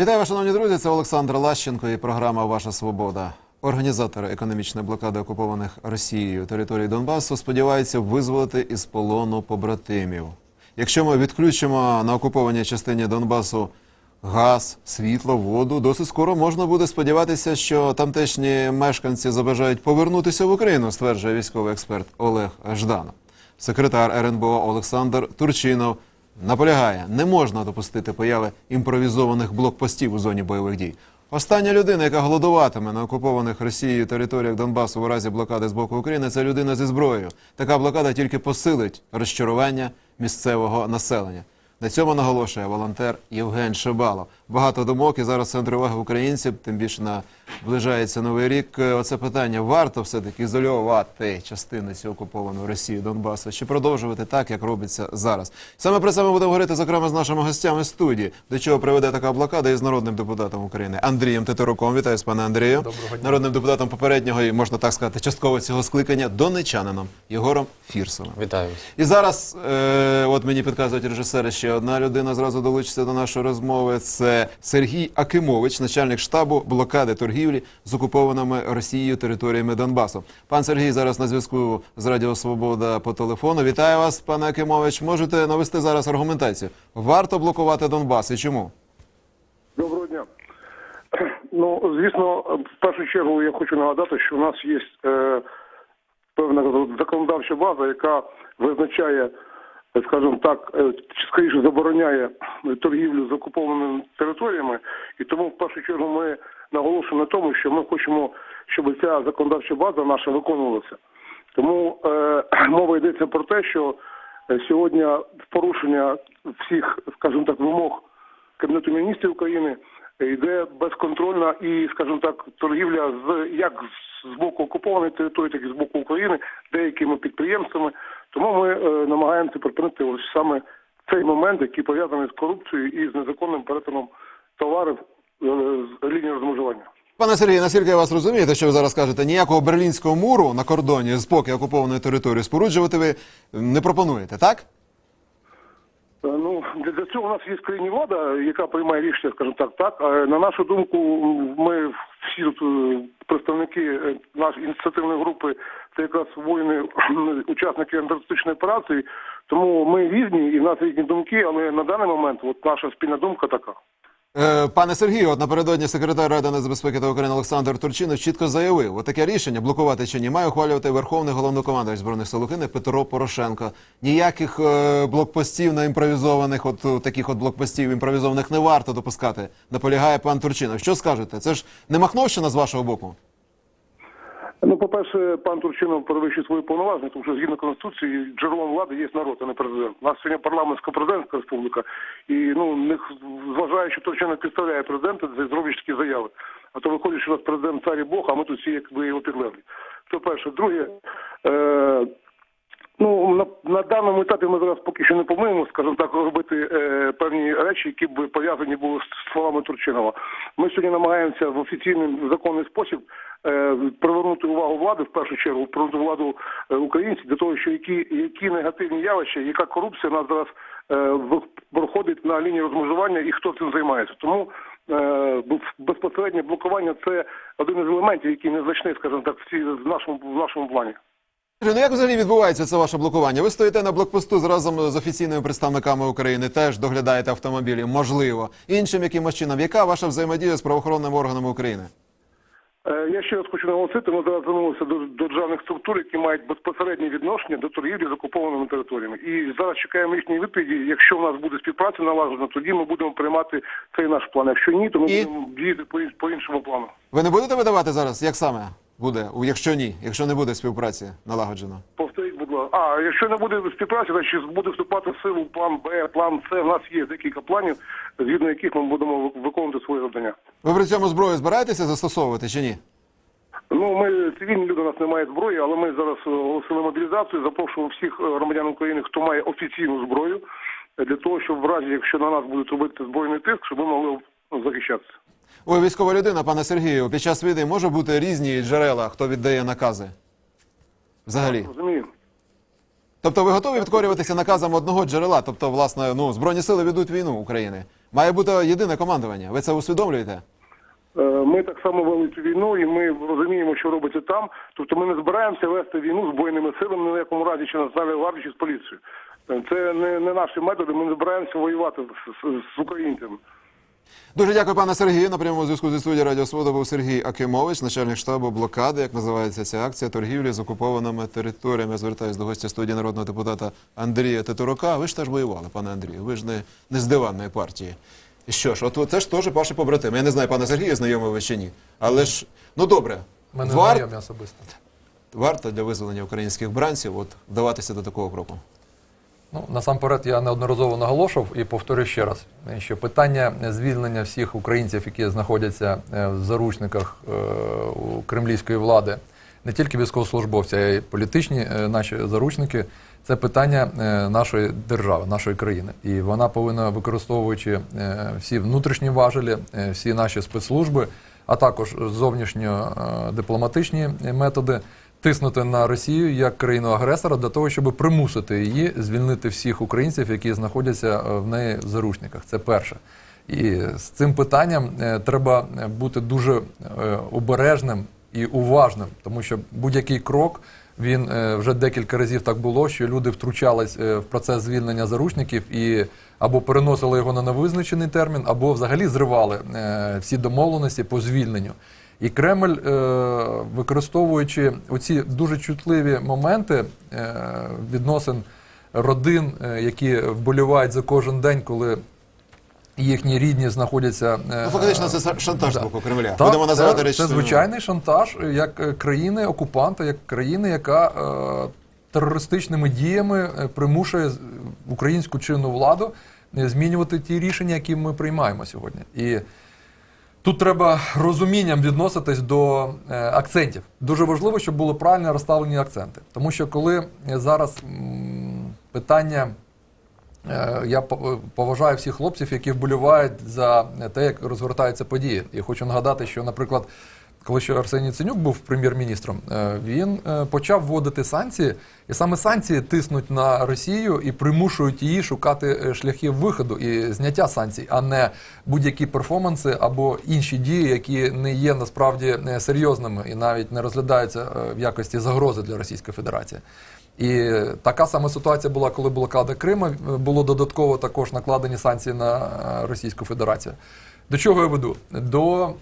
Вітаю, вас, шановні друзі. Це Олександр Лащенко і програма Ваша Свобода. Організатори економічної блокади окупованих Росією територій Донбасу сподіваються визволити із полону побратимів. Якщо ми відключимо на окупованій частині Донбасу газ, світло, воду, досить скоро можна буде сподіватися, що тамтешні мешканці забажають повернутися в Україну, стверджує військовий експерт Олег Жданов. Секретар РНБО Олександр Турчинов наполягає, не можна допустити появи імпровізованих блокпостів у зоні бойових дій. Остання людина, яка голодуватиме на окупованих Росією територіях Донбасу у разі блокади з боку України, це людина зі зброєю. Така блокада тільки посилить розчарування місцевого населення. На цьому наголошує волонтер Євген Шибало. Багато думок і зараз центр уваги українців, тим більше наближається новий рік. Е, Оце питання варто все таки ізолювати частину цю окуповану Росію Донбасу чи продовжувати так, як робиться зараз. Саме про це ми будемо говорити зокрема з нашими гостями студії. До чого приведе така блокада із народним депутатом України Андрієм Тетеруком. Вітаю з пане Андрію. Доброго дня. Народним депутатом попереднього і можна так сказати, частково цього скликання донечанином Єгором Фірсовим. Вітаю. І зараз, е, от мені підказують режисери, ще одна людина зразу долучиться до нашої розмови. Це Сергій Акимович, начальник штабу блокади торгівлі з окупованими Росією територіями Донбасу. Пан Сергій зараз на зв'язку з Радіо Свобода по телефону. Вітаю вас, пане Акимович. Можете навести зараз аргументацію. Варто блокувати Донбас і чому? Доброго дня. Ну, звісно, в першу чергу я хочу нагадати, що у нас є е, певна законодавча база, яка визначає, скажімо так, е, скоріше забороняє торгівлю з окупованими територіями. І тому в першу чергу ми наголошуємо на тому, що ми хочемо, щоб ця законодавча база наша виконувалася. Тому е, мова йдеться про те, що е, сьогодні порушення всіх, скажімо так, вимог Кабінету міністрів України йде безконтрольна і, скажімо так, торгівля з як з боку окупованої території, так і з боку України деякими підприємствами. Тому ми е, намагаємося припинити ось саме цей момент, який пов'язаний з корупцією і з незаконним перетином товарів е, з лінії розмежування. Пане Сергію, наскільки я вас розумію, те, що ви зараз кажете, ніякого берлінського муру на кордоні з поки окупованої території споруджувати ви не пропонуєте, так? Е, Ну для, цього у нас є країні влада, яка приймає рішення, скажімо так, так. А на нашу думку, ми всі тут е, представники е, нашої ініціативної групи, це якраз воїни, учасники антитерористичної операції. Тому ми різні і в нас різні думки, але на даний момент от наша спільна думка така. Е, Пане Сергію, от напередодні секретар Ради нацбезпеки та України Олександр Турчинов чітко заявив, отаке таке рішення блокувати чи ні має ухвалювати Верховний головнокомандувач збройних сил України Петро Порошенко. Ніяких е, блокпостів на імпровізованих, от е, таких от блокпостів імпровізованих не варто допускати. Наполягає пан Турчинов. Що скажете? Це ж не махновщина з вашого боку? Ну, по-перше, пан Турчинов перевищує свої повноваження, тому що згідно конституції джерелом влади є народ, а не президент. У нас сьогодні парламентська президентська республіка, і ну не зважаючи, що Турчинов підставляє президента, зробить такі заяви. А то виходить, що у нас президент цар і Бог, а ми тут всі якби його підлеглі. Це перше. Друге, е, Ну на, на даному етапі ми зараз поки що не плануємо, скажімо так, робити е, певні речі, які б пов'язані були з словами Турчинова. Ми сьогодні намагаємося в офіційний законний спосіб е, привернути увагу влади, в першу чергу, привернути владу е, українців для того, що які, які негативні явища, яка корупція нас зараз е, проходить на лінії розмежування і хто цим займається. Тому е, безпосереднє блокування це один із елементів, який незначний, скажімо так, в нашому в нашому плані. Ну як взагалі відбувається це ваше блокування? Ви стоїте на блокпосту разом з офіційними представниками України, теж доглядаєте автомобілі, можливо, іншим якимось чином. Яка ваша взаємодія з правоохоронними органами України? Е, Я ще раз хочу наголосити, ми зараз звернулися до, державних структур, які мають безпосереднє відношення до торгівлі з окупованими територіями. І зараз чекаємо їхньої відповіді. Якщо в нас буде співпраця налагоджена, тоді ми будемо приймати цей наш план. Якщо ні, то ми І? будемо діяти по, по іншому плану. Ви не будете видавати зараз? Як саме буде? Якщо ні, якщо не буде співпраці налагоджено? Повторіть, будь ласка. А якщо не буде співпраці, значить буде вступати в силу план Б, план С. У нас є декілька планів, згідно яких ми будемо виконувати свої завдання. Ви при цьому зброю збираєтеся застосовувати чи ні? Ну, ми цивільні люди, у нас немає зброї, але ми зараз е, оголосили мобілізацію. Запрошуємо всіх е, громадян України, хто має офіційну зброю, для того, щоб в разі, якщо на нас будуть робити збройний тиск, щоб ми могли захищатися. Ви військова людина, пане Сергію. Під час війни може бути різні джерела, хто віддає накази? Взагалі. Розумію? Тобто ви готові підкорюватися наказам одного джерела? Тобто, власне, ну збройні сили ведуть війну України. Має бути єдине командування. Ви це усвідомлюєте? Е, Ми так само вели цю війну, і ми розуміємо, що робиться там. Тобто ми не збираємося вести війну з збройними силами, ні в якому разі чи національною гвардією, чи з поліцією. Це не, не наші методи. Ми не збираємося воювати з, з, з українцями. Дуже дякую, пане Сергію. На прямому зв'язку зі студією Радіо Свобода був Сергій Акимович, начальник штабу блокади, як називається ця акція торгівлі з окупованими територіями. Я звертаюся до гостя студії народного депутата Андрія Титурука. Ви ж теж воювали, пане Андрію. Ви ж не, не з диванної партії. Що ж, от це ж теж ваші побратими. Я не знаю, пане Сергію, знайомий ви чи ні. Але ж, ну добре, Ми не вар- знайомі особисто. варто для визволення українських бранців от, вдаватися до такого кроку. Ну, насамперед, я неодноразово наголошував і повторю ще раз, що питання звільнення всіх українців, які знаходяться е, в заручниках е, кремлівської влади, не тільки військовослужбовці, а й політичні е, наші заручники, це питання нашої держави, нашої країни. І вона повинна, використовуючи всі внутрішні важелі, всі наші спецслужби, а також зовнішньодипломатичні методи, тиснути на Росію як країну-агресора для того, щоб примусити її звільнити всіх українців, які знаходяться е, в неї в заручниках. Це перше. І з цим питанням е, треба бути дуже е, обережним і уважним, тому що будь-який крок. Він е, вже декілька разів так було, що люди втручались е, в процес звільнення заручників і або переносили його на невизначений термін, або взагалі зривали е, всі домовленості по звільненню. І Кремль, е, використовуючи оці дуже чутливі моменти е, відносин родин, е, які вболівають за кожен день, коли їхні рідні знаходяться. Ну, фактично, це шантаж з боку Кремля. Так, Будемо називати це, речі. це звичайний шантаж як країни окупанта, як країни, яка терористичними діями примушує українську чинну владу змінювати ті рішення, які ми приймаємо сьогодні. І Тут треба розумінням відноситись до е, акцентів. Дуже важливо, щоб були правильно розставлені акценти. Тому що коли е, зараз питання, е, я поважаю всіх хлопців, які вболівають за те, як розгортаються події. І хочу нагадати, що, наприклад, коли ще Арсеній Ценюк був прем'єр-міністром, е, він е, почав вводити санкції, і саме санкції тиснуть на Росію і примушують її шукати е, шляхи виходу і зняття санкцій, а не будь-які перформанси або інші дії, які не є насправді серйозними і навіть не розглядаються в якості загрози для Російської Федерації. І така сама ситуація була, коли блокада Крима. Було додатково також накладені санкції на Російську Федерацію. До чого я веду? До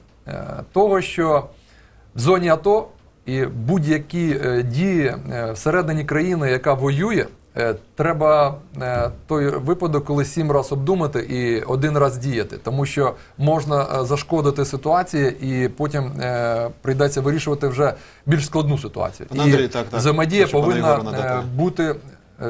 того, що в зоні АТО і будь-які е, дії е, всередині країни, яка воює, е, треба е, той випадок, коли сім разів обдумати і один раз діяти, тому що можна е, зашкодити ситуації, і потім е, прийдеться вирішувати вже більш складну ситуацію. Пане і так, так. взаємодія повинна е, бути е,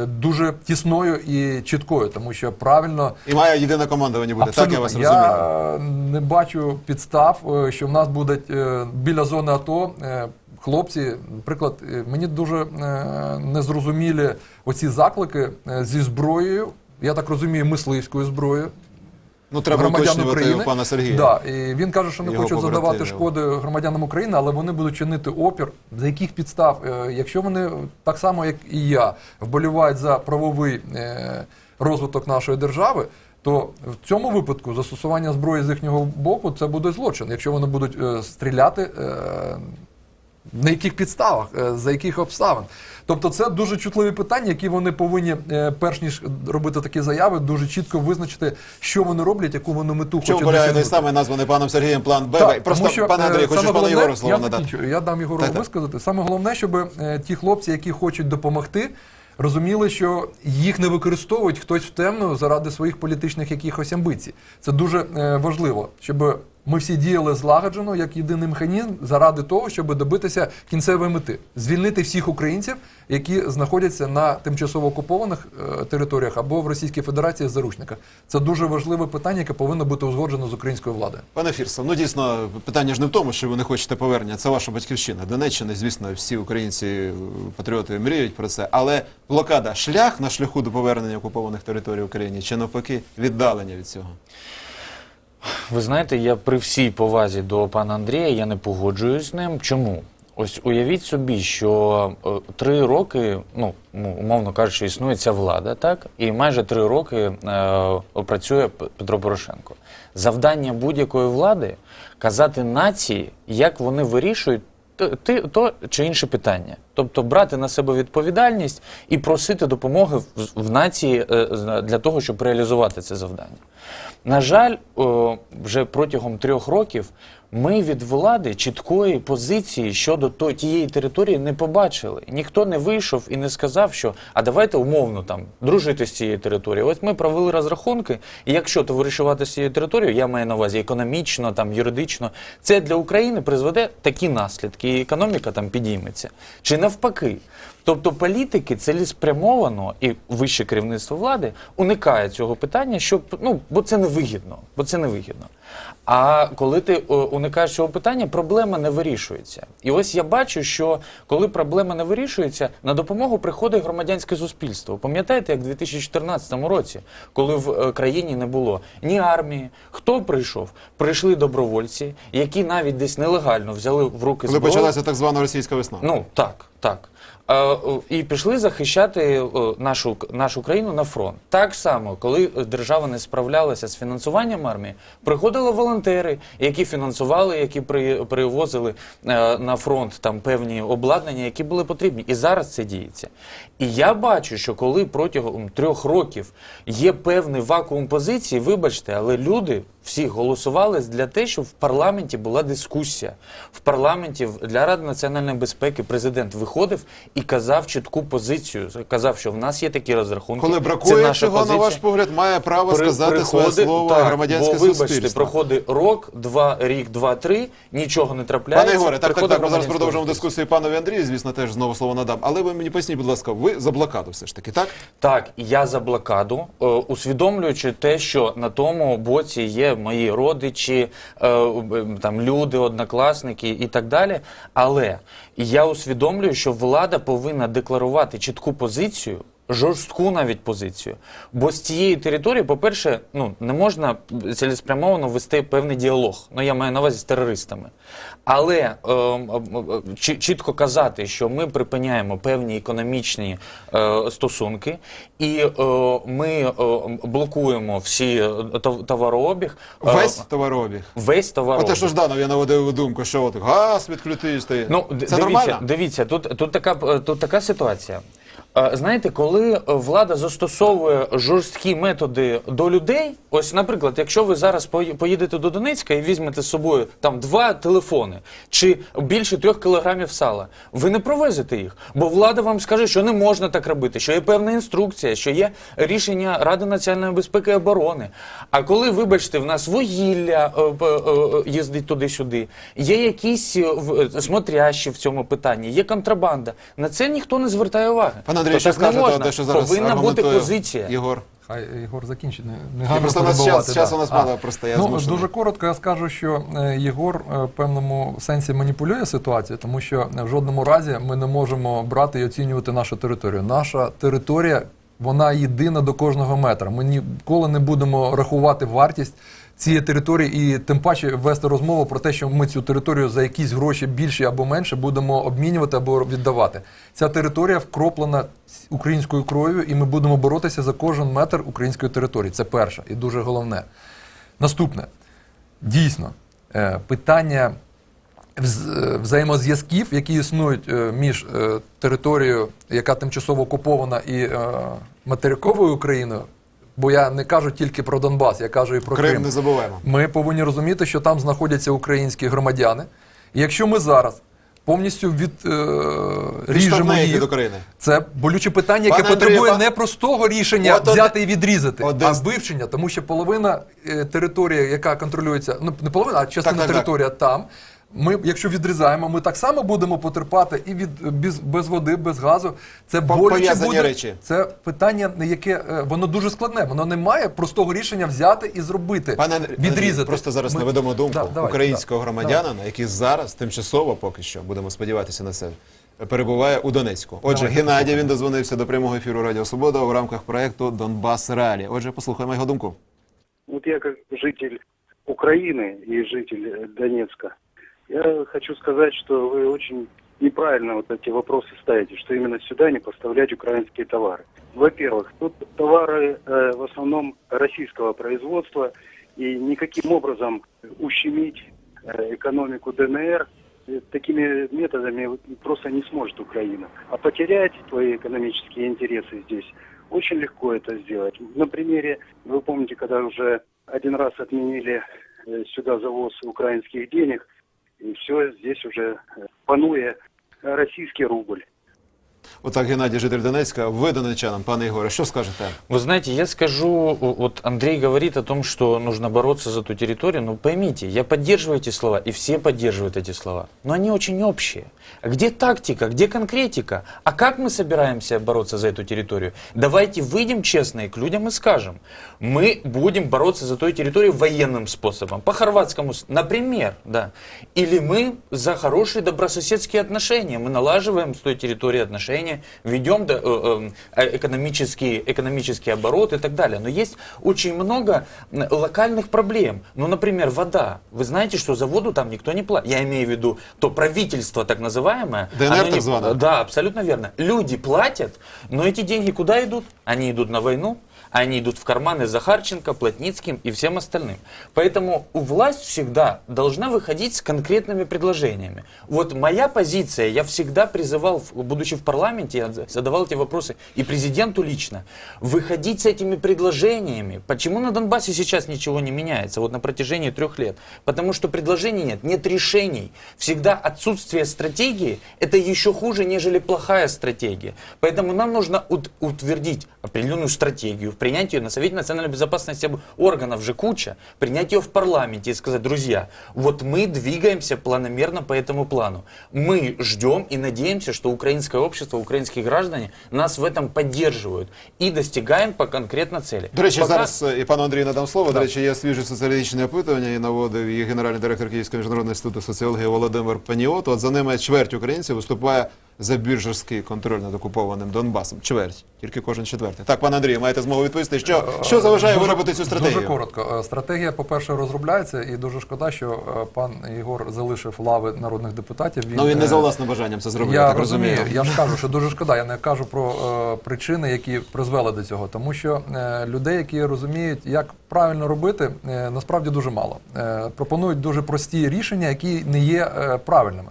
дуже тісною і чіткою, тому що правильно І має єдине командування буде. Так я вас розумію. я не бачу підстав, е, що в нас будуть е, біля зони АТО е, хлопці. Наприклад, е, мені дуже е, незрозумілі оці заклики е, зі зброєю. Я так розумію, мисливською зброєю. Ну, треба громадян України. пана Сергія. Да, і він каже, що не Його хочуть задавати шкоди громадянам України, але вони будуть чинити опір. За яких підстав? Е, Якщо вони так само, як і я, вболівають за правовий е, розвиток нашої держави. То в цьому випадку застосування зброї з їхнього боку це буде злочин, якщо вони будуть е, стріляти на яких підставах, е, за яких обставин. Тобто це дуже чутливі питання, які вони повинні, е, перш ніж робити такі заяви, дуже чітко визначити, що вони роблять, яку вони мету чому хочуть полягає той досягнути. названий паном Сергієм план Б. Так, Просто, тому що, пане е, Андрій, хочу саме головне- Єгору слово я надати. закінчую, Я дам Єгору Так-так. висказати. Саме головне, щоб е, ті хлопці, які хочуть допомогти, розуміли, що їх не використовують хтось в темну заради своїх політичних якихось амбіцій. Це дуже е, важливо, щоб ми всі діяли злагоджено як єдиний механізм заради того, щоб добитися кінцевої мети звільнити всіх українців, які знаходяться на тимчасово окупованих е, територіях або в Російській Федерації заручниках. Це дуже важливе питання, яке повинно бути узгоджено з українською владою. Пане Фірсов, ну дійсно питання ж не в тому, що ви не хочете повернення. Це ваша батьківщина. Донеччина, звісно, всі українці, е, патріоти мріють про це. Але блокада шлях на шляху до повернення окупованих територій України чи навпаки віддалення від цього. Ви знаєте, я при всій повазі до пана Андрія я не погоджуюсь з ним. Чому? Ось уявіть собі, що е, три роки, ну умовно кажучи, існує ця влада, так і майже три роки е, працює Петро Порошенко. Завдання будь-якої влади казати нації, як вони вирішують ти- то чи інше питання, тобто брати на себе відповідальність і просити допомоги в, нації е, для того, щоб реалізувати це завдання. На жаль, вже протягом трьох років ми від влади чіткої позиції щодо тієї території не побачили. Ніхто не вийшов і не сказав, що а давайте умовно там дружити з цією територією. Ось ми провели розрахунки, і якщо товаришувати з цією територією, я маю на увазі економічно, там юридично, це для України призведе такі наслідки, і економіка там підійметься. Чи навпаки? Тобто політики цілеспрямовано і вище керівництво влади уникає цього питання, щоб ну бо це невигідно, бо це невигідно. А коли ти уникаєш цього питання, проблема не вирішується. І ось я бачу, що коли проблема не вирішується, на допомогу приходить громадянське суспільство. Пам'ятаєте, як в 2014 році, коли в е, країні не було ні армії, хто прийшов? Прийшли добровольці, які навіть десь нелегально взяли в руки Коли зброю. почалася так звана російська весна. Ну так, так. І пішли захищати нашу, нашу країну на фронт. Так само, коли держава не справлялася з фінансуванням армії, приходили волонтери, які фінансували, які при, привозили е, на фронт там певні обладнання, які були потрібні. І зараз це діється. І я бачу, що коли протягом трьох років є певний вакуум позиції, вибачте, але люди всі голосували для те, щоб в парламенті була дискусія. В парламенті для Ради національної безпеки президент виходив і казав чітку позицію. Казав, що в нас є такі розрахунки. Коли це бракує наша цього, на ваш погляд, має право При- сказати своє слово так, громадянське бо, вибачте, суспільство. проходить рок, два, рік, два, три, нічого не трапляється. Пане Ігоре, так, так, так. Ми зараз продовжимо дискусію панові Андрію. Звісно, теж знову слово надам. Але ви мені поясніть, будь ласка, ви за блокаду все ж таки, так? Так, я за блокаду, е, усвідомлюючи те, що на тому боці є мої родичі, е, там люди, однокласники і так далі. Але я усвідомлюю, що влада повинна декларувати чітку позицію. Жорстку навіть позицію. Бо з цієї території, по-перше, ну не можна цілеспрямовано вести певний діалог. Ну я маю на увазі з терористами. Але е, е, чі- чітко казати, що ми припиняємо певні економічні е, стосунки, і е, ми е, блокуємо всі е, тов- товарообіг. е, Весь товарообіг. весь товарообіг. Оте, що Жданов я наводив думку, що от газ відключити. Ну, це дивіться, нормально? дивіться, тут, тут, така, тут така ситуація. Знаєте, коли влада застосовує жорсткі методи до людей, ось, наприклад, якщо ви зараз пої- поїдете до Донецька і візьмете з собою там два телефони чи більше трьох кілограмів сала, ви не провезете їх, бо влада вам скаже, що не можна так робити, що є певна інструкція, що є рішення Ради національної безпеки і оборони. А коли, вибачте, в нас вугілля е, е, е, їздить туди-сюди, є якісь смотрящі в цьому питанні, є контрабанда. На це ніхто не звертає уваги. Пане Андрій, що скажете, можна. те, що зараз повинна бути аргументує позиція. Єгор. Хай Єгор закінчить. Не, не гарно просто у нас час, час у нас мало, просто я ну, змушений. дуже коротко я скажу, що е, Єгор е, в певному сенсі маніпулює ситуацією, тому що в жодному разі ми не можемо брати і оцінювати нашу територію. Наша територія вона єдина до кожного метра. Ми ніколи не будемо рахувати вартість цієї території і тим паче вести розмову про те, що ми цю територію за якісь гроші більші або менше будемо обмінювати або віддавати. Ця територія вкроплена українською кров'ю, і ми будемо боротися за кожен метр української території. Це перше і дуже головне. Наступне. Дійсно, е, питання е, взаємозв'язків, які існують е, між територією, яка тимчасово окупована, і материковою Україною, бо я не кажу тільки про Донбас, я кажу і про Крим Крим. не забуваємо. Ми повинні розуміти, що там знаходяться українські громадяни. І якщо ми зараз повністю від, е, ріжемо їх від України. це болюче питання, яке Пане Андрію, потребує пан- не простого рішення От взяти і відрізати, один а з- вивчення, тому що половина е, території, яка контролюється, ну не половина, а частина Так, так, так. територія там. Ми, якщо відрізаємо, ми так само будемо потерпати і від без, без води, без газу. Це боляче буде. речі. Це питання, на яке е, воно дуже складне. Воно не має простого рішення взяти і зробити. Пане Андрій, відрізати. просто зараз Ми- наведемо думку Да, давайте, українського да, громадянина, який зараз тимчасово поки що будемо сподіватися на це. Перебуває у Донецьку. Отже, Давайте Геннадій він дозвонився до прямого ефіру Радіо Свобода у рамках проекту Донбас Реалі. Отже, послухаємо його думку. Вот я как житель Украины и житель Донецка, я хочу сказать, что вы очень неправильно вот эти вопросы ставите, что именно сюда не поставлять украинские товары. Во-первых, тут товары э, в основном российского производства, и никаким образом ущемить э, экономику ДНР э, такими методами просто не сможет Украина. А потерять свои экономические интересы здесь очень легко это сделать. На примере, вы помните, когда уже один раз отменили э, сюда завоз украинских денег, и все здесь уже э, панує российский рубль. Отак, Геннадій, житель Донецька, ви донечанам, пане Ігоре, що скажете? Вы знаете, я скажу, вот Андрей говорит о том, что нужно бороться за ту территорию, но поймите, я поддерживаю эти слова, и все поддерживают эти слова, но они очень общие. А где тактика, где конкретика? А как мы собираемся бороться за эту территорию? Давайте выйдем честно к людям и скажем, мы будем бороться за ту территорию военным способом, по хорватскому, например, да. Или мы за хорошие добрососедские отношения, мы налаживаем с той территорией отношения, ведем да, э, э, экономический, экономический оборот и так далее. Но есть очень много локальных проблем. Ну, например, вода. Вы знаете, что за воду там никто не платит. Я имею в виду то правительство так называемое. ДНР так званое? Да, абсолютно верно. Люди платят, но эти деньги куда идут? Они идут на войну, они идут в карманы Захарченко, Плотницким и всем остальным. Поэтому у власть всегда должна выходить с конкретными предложениями. Вот моя позиция, я всегда призывал, будучи в парламенте, я задавал эти вопросы и президенту лично, выходить с этими предложениями. Почему на Донбассе сейчас ничего не меняется, вот на протяжении трех лет? Потому что предложений нет, нет решений. Всегда отсутствие стратегии – это еще хуже, нежели плохая стратегия. Поэтому нам нужно ут- утвердить определенную стратегию, принять ее на Совете национальной безопасности органов же куча, принять ее в парламенте и сказать, друзья, вот мы двигаемся планомерно по этому плану. Мы ждем и надеемся, что украинское общество, украинские граждане нас в этом поддерживают и достигаем по конкретно цели. До речі, Пока- зараз е, і пану Андрію надам слово. До речі, є свіже соціологічне опитування і наводив її генеральний директор Київського міжнародного інституту соціології Володимир Паніот. От за ними чверть українців виступає За більш контроль над окупованим Донбасом. Чверть, тільки кожен четвертий. Так, пане Андрію, маєте змогу відповісти, що, що заважає Дуже- виробити цю стратегію? Дуже коротко. Е, Стратегія, по-перше, розробляється, і дуже шкода, що е, пан Ігор залишив лави народних депутатів. Ну він не е, за власним бажанням це зробив, Я так розумію, розумію. я ж кажу, що дуже шкода. Я не кажу про е, причини, які призвели до цього, тому що е, людей, які розуміють, як правильно робити, е, насправді дуже мало. Е, пропонують дуже прості рішення, які не є е, правильними.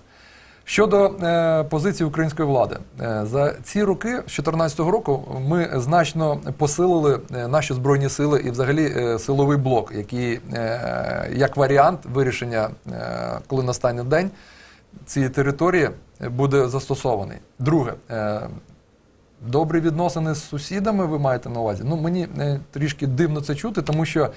Щодо е, позиції української влади, е, за ці роки, з 2014 року, ми значно посилили е, наші збройні сили і, взагалі, е, силовий блок, який е, як варіант вирішення, е, коли настане день, цієї території буде застосований. Друге, е, добрі відносини з сусідами ви маєте на увазі. Ну мені е, трішки дивно це чути, тому що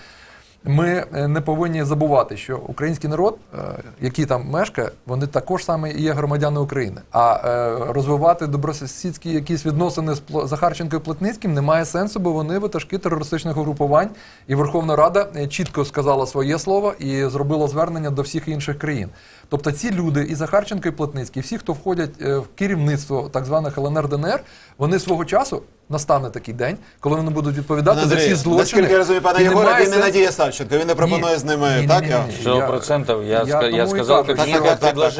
ми е, не повинні забувати, що український народ, е, який там мешкає, вони також саме і є громадяни України. А е, розвивати добросусідські якісь відносини з Захарченко і Плотницьким немає сенсу, бо вони витажки терористичних угрупувань. І Верховна Рада чітко сказала своє слово і зробила звернення до всіх інших країн. Тобто ці люди, і Захарченко, і Плотницький, всі, хто входять е, в керівництво так званих ЛНР ДНР, вони свого часу настане такий день, коли вони будуть відповідати Пане за всі злочини. наскільки я розумію, пане Єгоре, він не сенсу- Надія Савченко, він не пропонує Ні. з ними, Ні, ні, так? ні, ні. Сто Я- процентов. Я, я я как що- предложение. так, Я так, как так, раз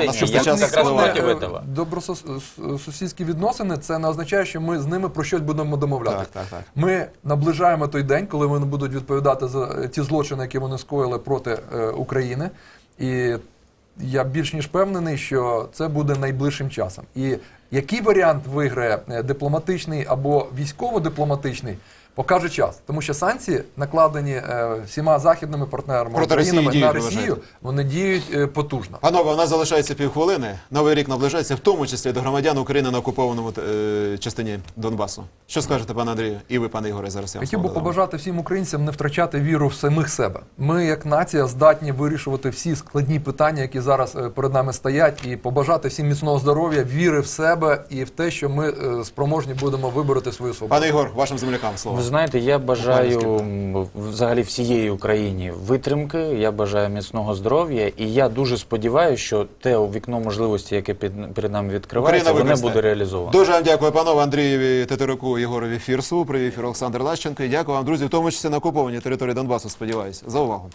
так, против так. этого. Добросусідські відносини це не означає, що ми з ними про щось будемо домовляти. Так, так, так. Ми наближаємо той день, коли вони будуть відповідати за ті злочини, які вони скоїли проти е, України. І я більш ніж впевнений, що це буде найближчим часом. І який варіант виграє е, дипломатичний або військово-дипломатичний, покаже час. Тому що санкції, накладені е, всіма західними партнерами Проти Росії країнами діють, на ви Росію, вважаєте? вони діють е, потужно. Панове, у нас залишається півхвилини. Новий рік наближається, в тому числі до громадян України на окупованому е, частині Донбасу. Що скажете, пане Андрію? І ви, пане Ігоре, зараз я вам Хотів би слово побажати всім українцям не втрачати віру в самих себе. Ми, як нація, здатні вирішувати всі складні питання, які зараз е, перед нами стоять, і побажати всім міцного здоров'я, віри в себе і в те, що ми е, спроможні будемо вибороти свою свободу. Пане Ігор, вашим землякам слово. Знаєте, я бажаю взагалі всієї Україні витримки, я бажаю міцного здоров'я, і я дуже сподіваюся, що те вікно можливості, яке під, перед нами відкривається, воно буде реалізовано. Дуже вам дякую, панове Андрієві Тетеруку, Єгорові Фірсу, Привіт, ефір Олександр Лащенко. І дякую вам, друзі, в тому числі на окупованій території Донбасу, сподіваюся, за увагу.